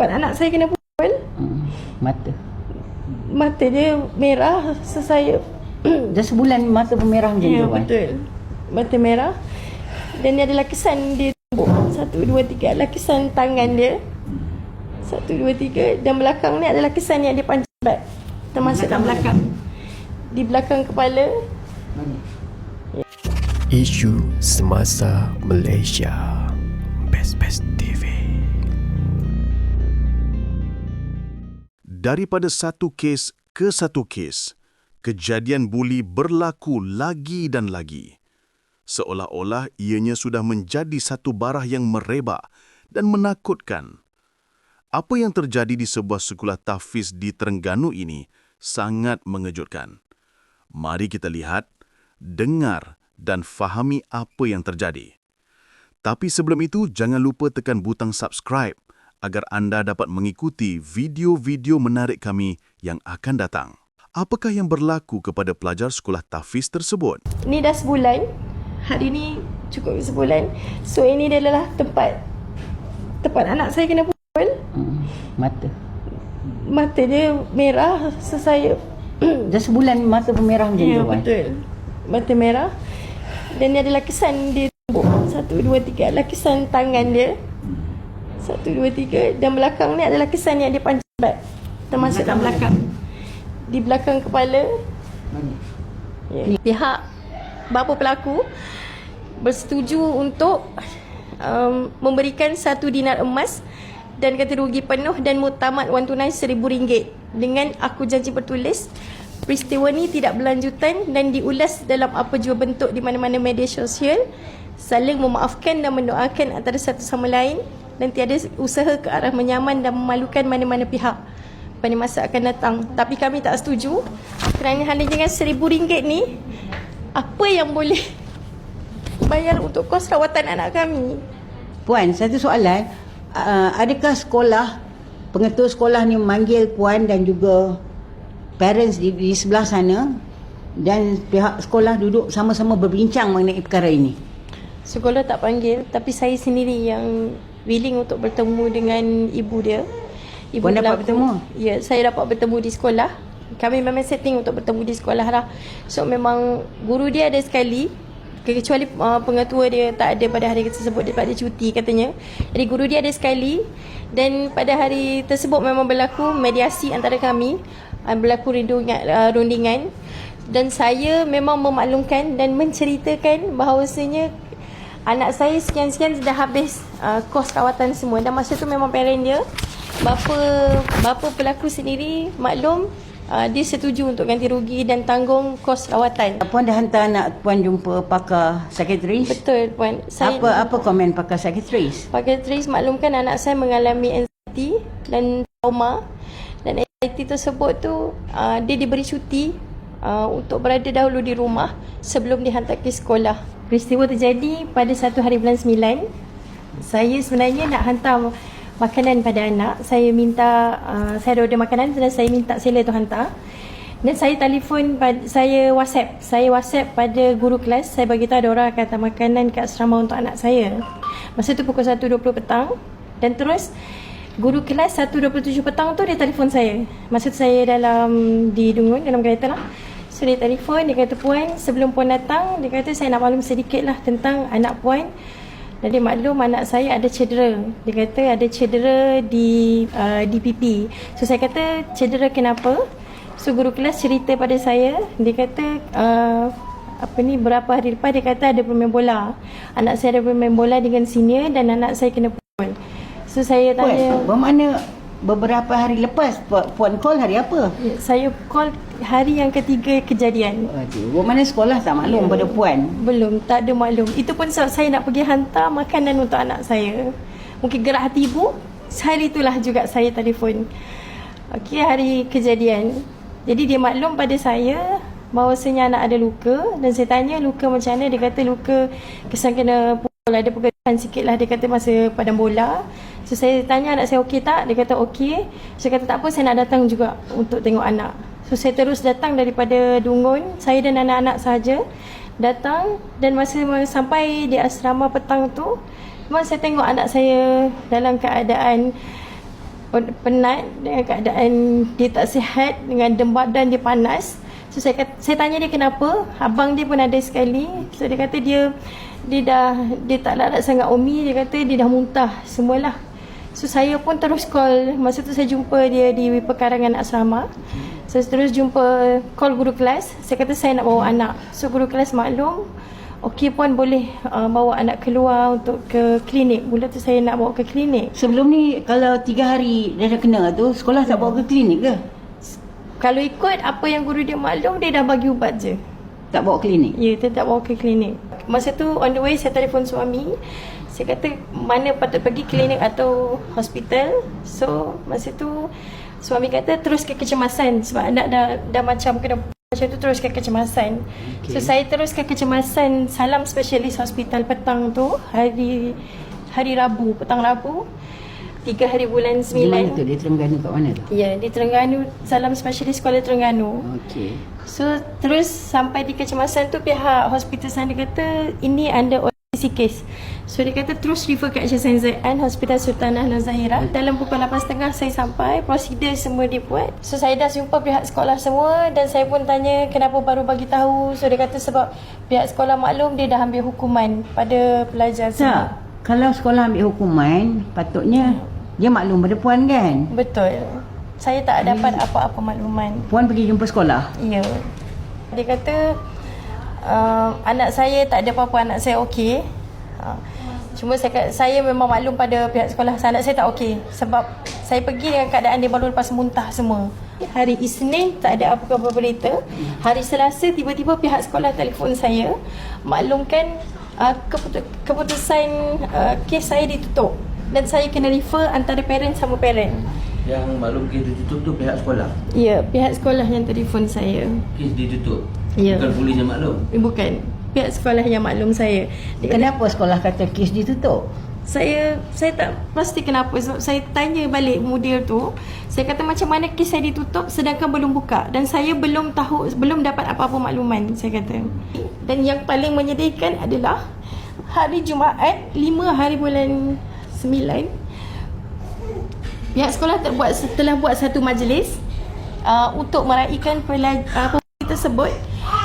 Tepat anak saya kena pukul. Hmm. Mata. Mata dia merah. So saya Dah sebulan mata pemerah macam Ya tu kan? betul. Mata merah. Dan dia ada lakisan di tubuh Satu, dua, tiga. Lakisan tangan dia. Satu, dua, tiga. Dan belakang ni ada lakisan yang dia pancing back. Termasuk dalam belakang. Di belakang kepala. Isu Semasa Malaysia. Best Best TV Daripada satu kes ke satu kes, kejadian buli berlaku lagi dan lagi. Seolah-olah ianya sudah menjadi satu barah yang merebak dan menakutkan. Apa yang terjadi di sebuah sekolah tahfiz di Terengganu ini sangat mengejutkan. Mari kita lihat, dengar dan fahami apa yang terjadi. Tapi sebelum itu, jangan lupa tekan butang subscribe agar anda dapat mengikuti video-video menarik kami yang akan datang. Apakah yang berlaku kepada pelajar sekolah tahfiz tersebut? Ni dah sebulan Hari ni cukup sebulan So ini dia adalah tempat Tempat anak saya kena pukul Hmm. Mata. Mata dia merah So saya Dah sebulan mata pemerah macam Ya tu kan? betul Mata merah Dan dia ada lakisan di tubuh Satu, dua, tiga Lakisan tangan dia Satu, dua, tiga. Dan belakang ni ada lakisan yang dia pancing back Termasuk dalam belakang. Di belakang kepala. Ya. Pihak bapa pelaku Bersetuju untuk um, Memberikan satu dinar emas dan kata rugi penuh dan mutamat wang tunai RM1,000 dengan aku janji bertulis peristiwa ni tidak berlanjutan dan diulas dalam apa jua bentuk di mana-mana media sosial. Saling memaafkan dan mendoakan antara satu sama lain dan tiada usaha ke arah menyaman dan memalukan mana-mana pihak. Pada masa akan datang. Tapi kami tak setuju. Kerana hanya dengan RM1,000 ni apa yang boleh bayar untuk kos rawatan anak kami? Puan, satu soalan. Uh, adakah sekolah, pengetua sekolah ni memanggil Puan dan juga parents di, di sebelah sana? Dan pihak sekolah duduk sama-sama berbincang mengenai perkara ini? Sekolah tak panggil tapi saya sendiri yang willing untuk bertemu dengan ibu dia. Ibu Puan dapat bertemu? Ya, saya dapat bertemu di sekolah. Kami memang setting untuk bertemu di sekolah lah. So memang guru dia ada sekali kecuali uh, pengetua dia tak ada pada hari tersebut dia pada cuti katanya. Jadi guru dia ada sekali dan pada hari tersebut memang berlaku mediasi antara kami, uh, berlaku rundingan, uh, rundingan dan saya memang memaklumkan dan menceritakan bahawasanya anak saya sekian-sekian dah habis uh, kos rawatan semua dan masa tu memang parent dia bapa bapa pelaku sendiri maklum uh, dia setuju untuk ganti rugi dan tanggung kos rawatan. Puan dah hantar anak Puan jumpa pakar sekretaris? Betul puan. Saya Apa apa komen pakar sekretaris? Pakai Tris maklumkan anak saya mengalami anxiety dan trauma dan anxiety tersebut tu uh, dia diberi cuti uh, untuk berada dahulu di rumah sebelum dihantar ke sekolah. Peristiwa terjadi pada satu hari bulan 9. Saya sebenarnya nak hantar makanan pada anak. Saya minta uh, saya ada order makanan dan saya minta seller tu hantar. Dan saya telefon saya WhatsApp. Saya WhatsApp pada guru kelas. Saya bagi tahu ada orang akan hantar makanan kat asrama untuk anak saya. Masa tu pukul 1.20 petang. Dan terus guru kelas 1.27 petang tu dia telefon saya. Masa tu saya dalam di Dungun dalam kereta lah. Dia telefon, dia kata puan sebelum puan datang, dia kata saya nak maklum sedikit lah tentang anak puan. Dan dia maklum anak saya ada cedera. Dia kata ada cedera di uh, DPP. So saya kata cedera kenapa? So guru kelas cerita pada saya, dia kata uh, apa ni berapa hari lepas dia kata ada pemain bola. Anak saya ada pemain bola dengan senior dan anak saya kena pukul. So saya Puan, tanya bermakna beberapa hari lepas Pu- Puan call hari apa? Ya, saya call hari yang ketiga kejadian. Aduh, bermakna sekolah tak maklum pada Puan. Belum, tak ada maklum. Itu pun sebab saya nak pergi hantar makanan untuk anak saya. Mungkin gerak hati ibu, hari itulah juga saya telefon. Okey, hari kejadian. Jadi dia maklum pada saya bahawasanya anak ada luka dan saya tanya luka macam mana. Dia kata luka kesan kena pukul, ada pergerakan sikit lah. Dia kata masa padang bola. So saya tanya anak saya okey tak? Dia kata okey. Saya kata tak apa, saya nak datang juga untuk tengok anak. So saya terus datang daripada Dungun, saya dan anak-anak sahaja datang dan masa sampai di asrama petang tu, memang saya tengok anak saya dalam keadaan pen- penat dengan keadaan dia tak sihat dengan dem badan dia panas so saya kata, saya tanya dia kenapa abang dia pun ada sekali so dia kata dia dia dah dia tak larat sangat umi dia kata dia dah muntah semualah so saya pun terus call masa tu saya jumpa dia di pekarangan asrama saya terus jumpa call guru kelas saya kata saya nak bawa anak so guru kelas maklum Okey puan boleh uh, bawa anak keluar untuk ke klinik. Mula tu saya nak bawa ke klinik. Sebelum ni kalau tiga hari dia dah kena tu, sekolah tak bawa ke klinik ke? Kalau ikut apa yang guru dia maklum, dia dah bagi ubat je. Tak bawa klinik? Ya, dia tak bawa ke klinik. Masa tu on the way saya telefon suami. Saya kata mana patut pergi klinik atau hospital. So masa tu suami kata terus ke kecemasan sebab anak dah dah macam kena macam tu terus ke kecemasan. Okay. So saya terus ke kecemasan Salam Specialist Hospital petang tu hari hari Rabu, petang Rabu. Tiga hari bulan Di mana tu? sembilan. Dia Terengganu kat mana tu? Ya, di Terengganu, Salam Specialist Kuala Terengganu. Okey. So terus sampai di kecemasan tu pihak hospital sana kata ini under Case. So dia kata terus refer ke HSNZN Hospital Sultanah Nur Zahira. Dalam pukul 8.30 saya sampai, prosedur semua dibuat. So saya dah jumpa pihak sekolah semua dan saya pun tanya kenapa baru bagi tahu. So dia kata sebab pihak sekolah maklum dia dah ambil hukuman pada pelajar Tak. semua. Kalau sekolah ambil hukuman, patutnya dia maklum pada puan kan? Betul. Saya tak dapat apa-apa makluman. Puan pergi jumpa sekolah. Ya. Dia kata uh, anak saya tak ada apa-apa, anak saya okey. Uh, cuma saya saya memang maklum pada pihak sekolah anak saya tak okey sebab saya pergi dengan keadaan dia baru lepas muntah semua. Hari Isnin tak ada apa-apa berita. Hari Selasa tiba-tiba pihak sekolah telefon saya maklumkan uh, keputu- keputusan uh, kes saya ditutup dan saya kena refer antara parent sama parent. Yang maklum kes ditutup tu pihak sekolah. Ya, pihak sekolah yang telefon saya. Kes ditutup. Ya. Bukan polis yang maklum. Eh, Bukan. Pihak sekolah yang maklum saya. Dia kata, Kenapa sekolah kata kes ditutup? saya saya tak pasti kenapa sebab saya tanya balik mudir tu saya kata macam mana kes saya ditutup sedangkan belum buka dan saya belum tahu belum dapat apa-apa makluman saya kata dan yang paling menyedihkan adalah hari Jumaat 5 hari bulan 9 pihak sekolah terbuat telah buat satu majlis uh, untuk meraihkan pelajar uh, tersebut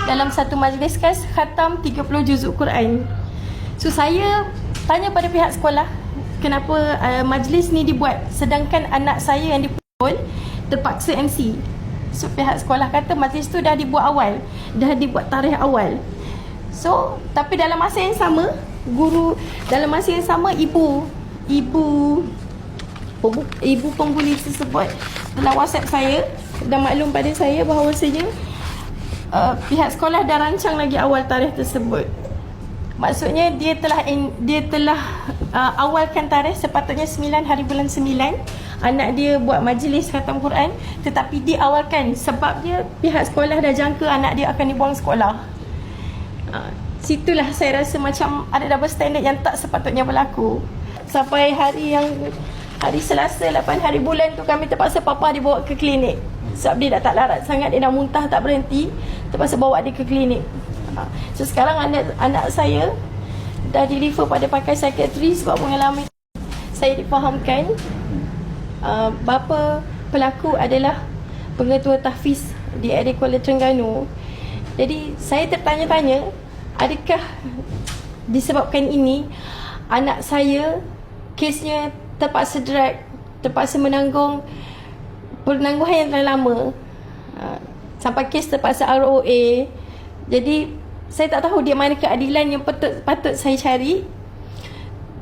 dalam satu majlis kas khatam 30 juzuk Quran So saya tanya pada pihak sekolah kenapa uh, majlis ni dibuat sedangkan anak saya yang dipukul terpaksa MC. So pihak sekolah kata majlis tu dah dibuat awal, dah dibuat tarikh awal. So tapi dalam masa yang sama guru dalam masa yang sama ibu ibu ibu penghuni tersebut telah WhatsApp saya dan maklum pada saya bahawasanya uh, pihak sekolah dah rancang lagi awal tarikh tersebut. Maksudnya dia telah in, dia telah uh, awalkan tarikh sepatutnya 9 hari bulan 9 anak dia buat majlis khatam Quran tetapi dia awalkan sebab dia pihak sekolah dah jangka anak dia akan dibuang sekolah. Uh, situlah saya rasa macam ada double standard yang tak sepatutnya berlaku. Sampai hari yang hari Selasa 8 hari bulan tu kami terpaksa papa dibawa ke klinik. Sebab dia dah tak larat sangat dia dah muntah tak berhenti terpaksa bawa dia ke klinik. Ha, So sekarang anak anak saya dah di refer pada pakai psikiatri sebab mengalami saya difahamkan uh, bapa pelaku adalah pengetua tahfiz di area Kuala Terengganu. Jadi saya tertanya-tanya adakah disebabkan ini anak saya kesnya terpaksa drag terpaksa menanggung penangguhan yang terlalu lama. Uh, sampai kes terpaksa ROA jadi saya tak tahu dia mana keadilan yang patut, patut saya cari.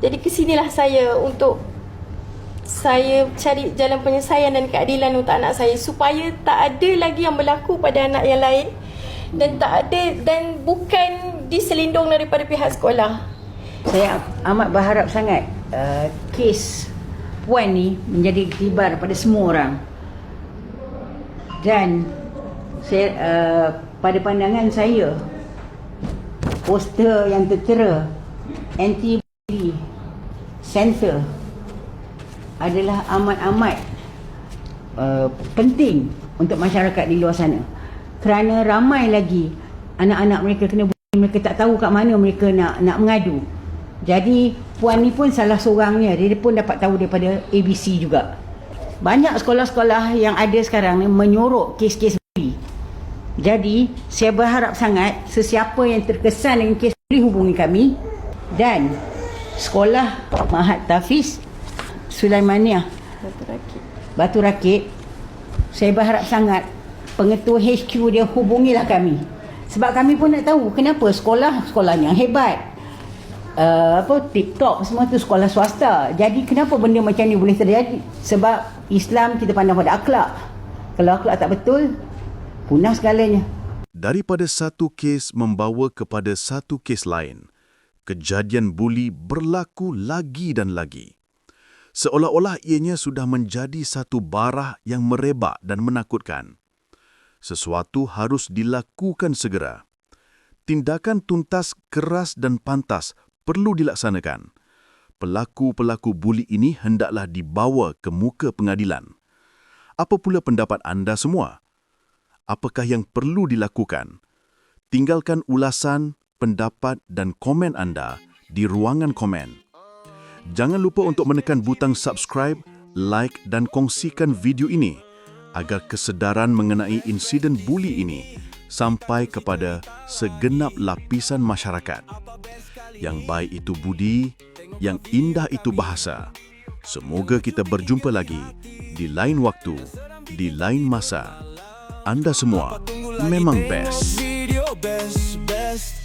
Jadi kesinilah saya untuk saya cari jalan penyelesaian dan keadilan untuk anak saya supaya tak ada lagi yang berlaku pada anak yang lain dan tak ada dan bukan diselindung daripada pihak sekolah. Saya amat berharap sangat uh, kes puan ni menjadi iktibar pada semua orang. Dan saya uh, pada pandangan saya poster yang tertera anti center adalah amat-amat uh, penting untuk masyarakat di luar sana. Kerana ramai lagi anak-anak mereka kena mereka tak tahu kat mana mereka nak nak mengadu. Jadi puan ni pun salah seorangnya. Dia pun dapat tahu daripada ABC juga. banyak sekolah-sekolah yang ada sekarang ni menyorok kes-kes buli. Jadi, saya berharap sangat sesiapa yang terkesan dengan kes buli hubungi kami dan sekolah Mahat Tafiz Sulaimaniah Batu rakit. Batu Rakit saya berharap sangat pengetua HQ dia hubungilah kami sebab kami pun nak tahu kenapa sekolah sekolahnya hebat uh, apa TikTok semua tu sekolah swasta jadi kenapa benda macam ni boleh terjadi sebab Islam kita pandang pada akhlak kalau akhlak tak betul punah segalanya Daripada satu kes membawa kepada satu kes lain, kejadian buli berlaku lagi dan lagi. Seolah-olah ianya sudah menjadi satu barah yang merebak dan menakutkan. Sesuatu harus dilakukan segera. Tindakan tuntas, keras dan pantas perlu dilaksanakan. Pelaku-pelaku buli ini hendaklah dibawa ke muka pengadilan. Apa pula pendapat anda semua? apakah yang perlu dilakukan? Tinggalkan ulasan, pendapat dan komen anda di ruangan komen. Jangan lupa untuk menekan butang subscribe, like dan kongsikan video ini agar kesedaran mengenai insiden buli ini sampai kepada segenap lapisan masyarakat. Yang baik itu budi, yang indah itu bahasa. Semoga kita berjumpa lagi di lain waktu, di lain masa. Anda semua memang best. Best, best,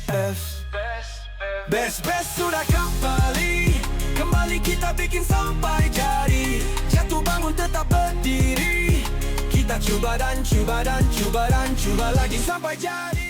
best Best, best sudah kembali Kembali kita bikin sampai jadi Jatuh bangun tetap berdiri Kita cuba dan cuba dan cuba dan cuba lagi sampai jadi